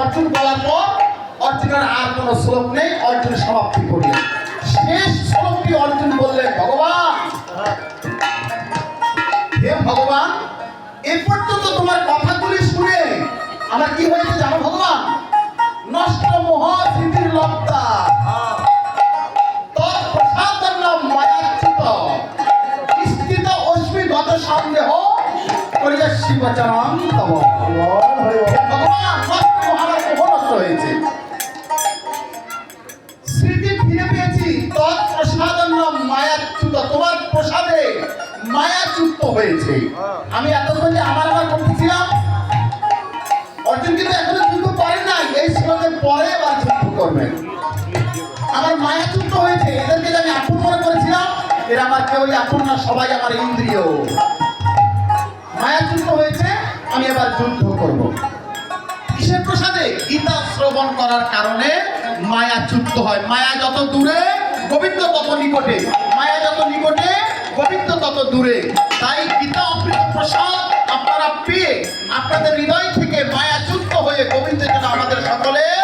অর্জুন বলার পর অর্জুনের আর কোনো শ্লোক নেই, অর্জুন সমাপ্তি করলেন। শেষ শ্লোকটি অর্জুন বললেন, ভগবান, হে ভগবান, এ পর্যন্ত তোমার কথাগুলি শুনে আমার কি হয়েছে জানো ভগবান? নষ্ট মোহ স্মৃতির গত সন্দেহ করিয়া শিবচরণ ভগবান তৎপ্রসাদন্য মায়াচ্যুত তোমার প্রসাদে মায়াচ্যুত হয়েছে। আমি এতক্ষণ যে আমার আমার করতেছিলাম অর্জুন কিন্তু এখনও যুদ্ধ করেন নাই এই শ্লোকের পরে এবার যুদ্ধ করবেন। আমার মায়াচ্যুত হয়েছে এদেরকে আমি আপন মনে করেছিলাম এরা আমার কেউই আপন না সবাই আমার ইন্দ্রিয়। মায়াচ্যুত হয়েছে আমি এবার যুদ্ধ করব। কিসের প্রসাদে? গীতা শ্রবণ করার কারণে মায়া চুপ্ত হয়। মায়া যত দূরে গোবিন্দ তত নিকটে, মায়া যত নিকটে, গোবিন্দ তত দূরে। তাই গীতা অমৃত প্রসাদ আপনারা পেয়ে আপনাদের হৃদয় থেকে মায়া চুপ্ত হয়ে গোবিন্দের জন্য আমাদের সকলের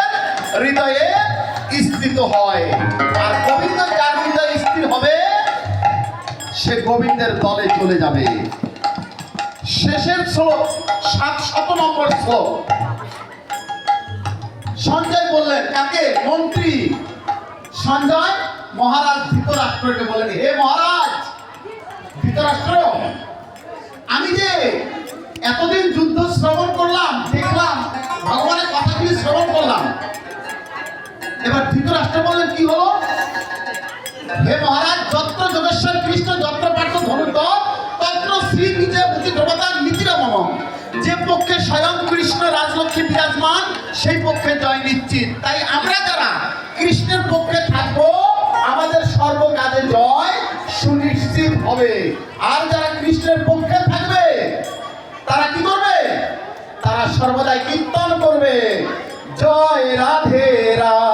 হৃদয়ে স্থিত হয়। আর গোবিন্দ যার হৃদয়ে স্থির হবে, সে গোবিন্দের দলে চলে যাবে। শেষের শ্লোক, সাত শত নম্বর শ্লোক। সঞ্জয় বললেন কাকে মন্ত্রী সঞ্জয় মহারাজ ধৃতরাষ্ট্রকে বলেন, হে মহারাজ, ধৃতরাষ্ট্র, আমি যে এতদিন যুদ্ধ শ্রবণ করলাম, দেখলাম, ভগবানের কথাগুলি শ্রবণ করলাম। এবার ধৃতরাষ্ট্র বললেন, কি হলো? হে মহারাজ, যত্র যোগেশ্বর কৃষ্ণ, যত্র পার্থ ধনুর্ধর, তত্র শ্রী বিজয় প্রতি দেবতার নীতিরা মম যে পক্ষে স্বয়ং কৃষ্ণ রাজলক্ষ্মী বিরাজমান, সেই পক্ষে জয় নিশ্চিত। তাই আমরা যারা কৃষ্ণের পক্ষে থাকব আমাদের সর্বকাজে জয় সুনিশ্চিত হবে। আর যারা কৃষ্ণের পক্ষে থাকবে, তারা কি করবে? তারা সর্বদাই কীর্তন করবে। জয় রাধে রাধে।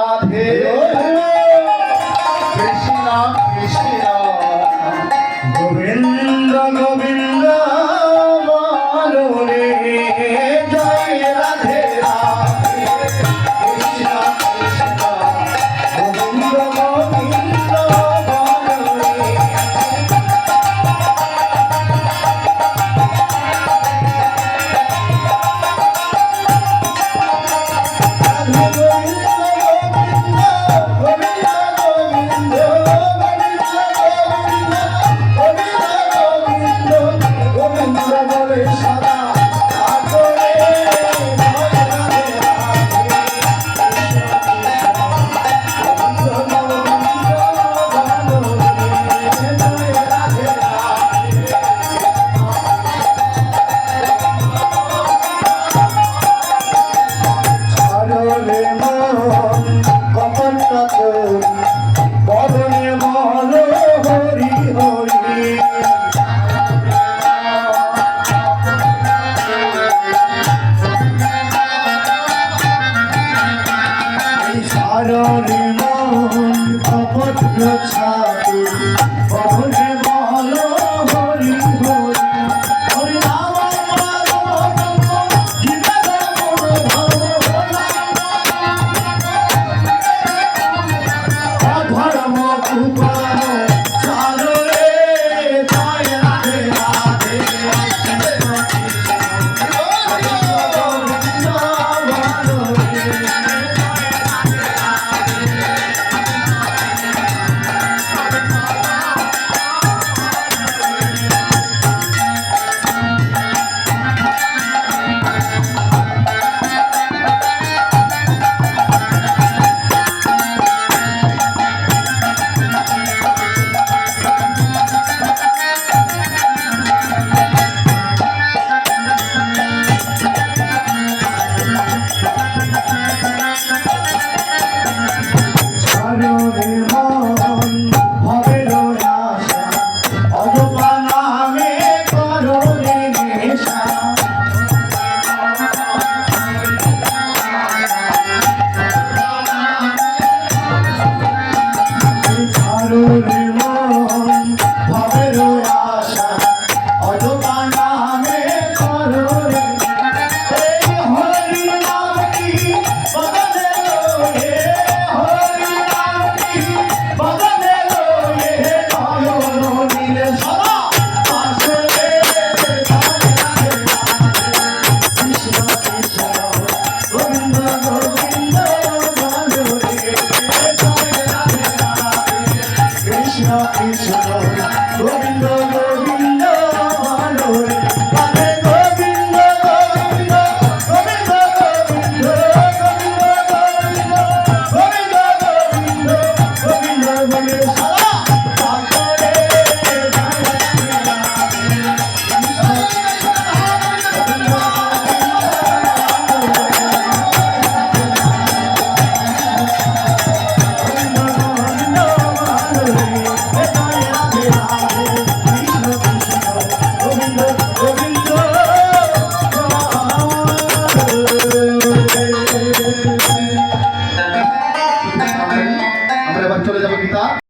কৃষ্ণ কৃষ্ণ গোবিন্দ